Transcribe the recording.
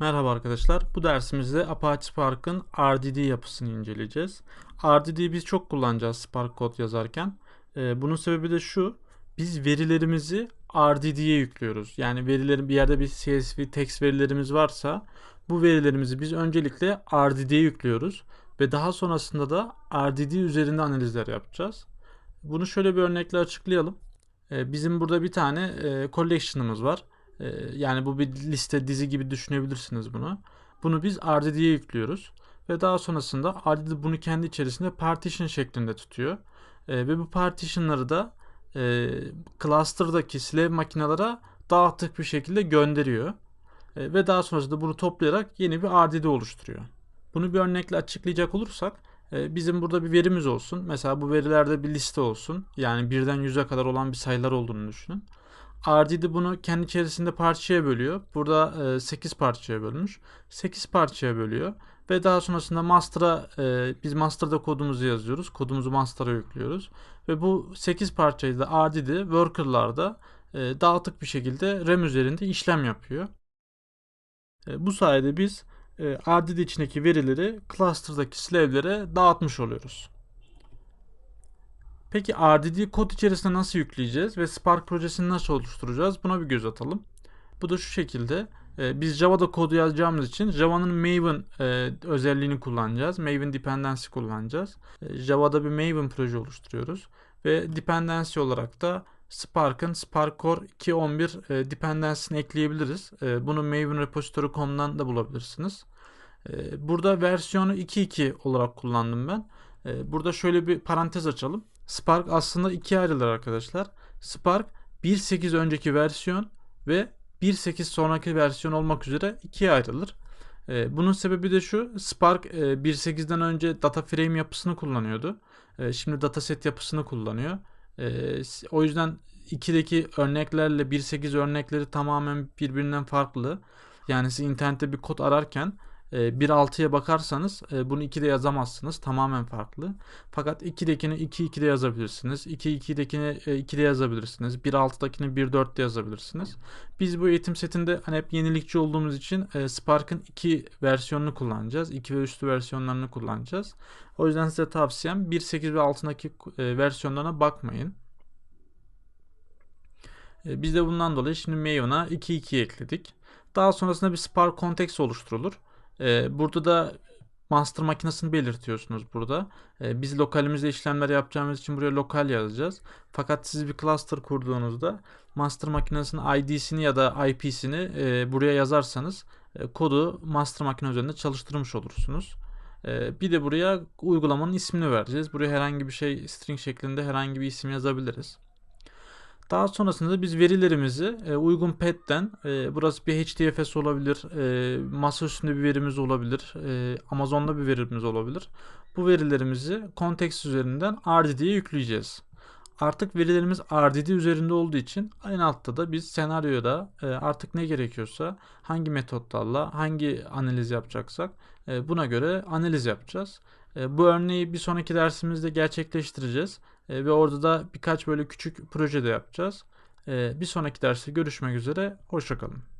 Merhaba arkadaşlar. Bu dersimizde Apache Spark'ın RDD yapısını inceleyeceğiz. RDD'yi biz çok kullanacağız Spark kod yazarken. Ee, bunun sebebi de şu. Biz verilerimizi RDD'ye yüklüyoruz. Yani verilerin bir yerde bir CSV text verilerimiz varsa bu verilerimizi biz öncelikle RDD'ye yüklüyoruz ve daha sonrasında da RDD üzerinde analizler yapacağız. Bunu şöyle bir örnekle açıklayalım. Ee, bizim burada bir tane e, collection'ımız var. Ee, yani bu bir liste dizi gibi düşünebilirsiniz bunu. Bunu biz RDD'ye yüklüyoruz. Ve daha sonrasında RDD bunu kendi içerisinde partition şeklinde tutuyor. Ee, ve bu partitionları da e, cluster'daki slave makinelere dağıtık bir şekilde gönderiyor. E, ve daha sonrasında bunu toplayarak yeni bir RDD oluşturuyor. Bunu bir örnekle açıklayacak olursak e, bizim burada bir verimiz olsun. Mesela bu verilerde bir liste olsun. Yani birden yüze kadar olan bir sayılar olduğunu düşünün. RDD bunu kendi içerisinde parçaya bölüyor. Burada e, 8 parçaya bölmüş. 8 parçaya bölüyor. Ve daha sonrasında master'a e, biz master'da kodumuzu yazıyoruz. Kodumuzu master'a yüklüyoruz. Ve bu 8 parçayı da RDD worker'larda e, dağıtık bir şekilde RAM üzerinde işlem yapıyor. E, bu sayede biz e, RDD içindeki verileri cluster'daki slave'lere dağıtmış oluyoruz. Peki RDD kod içerisinde nasıl yükleyeceğiz ve Spark projesini nasıl oluşturacağız? Buna bir göz atalım. Bu da şu şekilde. E, biz Java'da kodu yazacağımız için Java'nın Maven e, özelliğini kullanacağız. Maven dependency kullanacağız. E, Java'da bir Maven proje oluşturuyoruz. Ve dependency olarak da Spark'ın Spark Core 2.11 e, dependency'ni ekleyebiliriz. E, bunu Maven repository.com'dan da bulabilirsiniz. Burada versiyonu 2.2 olarak kullandım ben. Burada şöyle bir parantez açalım. Spark aslında ikiye ayrılır arkadaşlar. Spark 1.8 önceki versiyon ve 1.8 sonraki versiyon olmak üzere ikiye ayrılır. Ee, bunun sebebi de şu. Spark e, 1.8'den önce data frame yapısını kullanıyordu. E, şimdi dataset yapısını kullanıyor. E, o yüzden 2'deki örneklerle 1.8 örnekleri tamamen birbirinden farklı. Yani siz internette bir kod ararken 1.6'ya bakarsanız e, bunu 2'de yazamazsınız. Tamamen farklı. Fakat 2'dekini 2.2'de yazabilirsiniz. 2.2'dekini 2'de yazabilirsiniz. 1.6'dakini 1.4'te yazabilirsiniz. Biz bu eğitim setinde hani hep yenilikçi olduğumuz için e, Spark'ın 2 versiyonunu kullanacağız. 2 ve üstü versiyonlarını kullanacağız. O yüzden size tavsiyem 1.8 ve altındaki e, versiyonlarına bakmayın. Biz de bundan dolayı şimdi Maven'a 2.2 ekledik. Daha sonrasında bir Spark context oluşturulur. Ee, burada da master makinesini belirtiyorsunuz burada. Ee, biz lokalimizde işlemler yapacağımız için buraya lokal yazacağız. Fakat siz bir cluster kurduğunuzda master makinesinin ID'sini ya da IP'sini e, buraya yazarsanız e, kodu master makine üzerinde çalıştırmış olursunuz. E, bir de buraya uygulamanın ismini vereceğiz. Buraya herhangi bir şey string şeklinde herhangi bir isim yazabiliriz. Daha sonrasında biz verilerimizi e, uygun pet'ten e, burası bir HDFS olabilir, e, masa üstünde bir verimiz olabilir, e, Amazon'da bir verimiz olabilir. Bu verilerimizi context üzerinden RDD'ye yükleyeceğiz. Artık verilerimiz RDD üzerinde olduğu için en altta da biz senaryoda e, artık ne gerekiyorsa hangi metotlarla hangi analiz yapacaksak e, buna göre analiz yapacağız. E, bu örneği bir sonraki dersimizde gerçekleştireceğiz. E, ve orada da birkaç böyle küçük proje de yapacağız. E, bir sonraki derste görüşmek üzere. Hoşçakalın.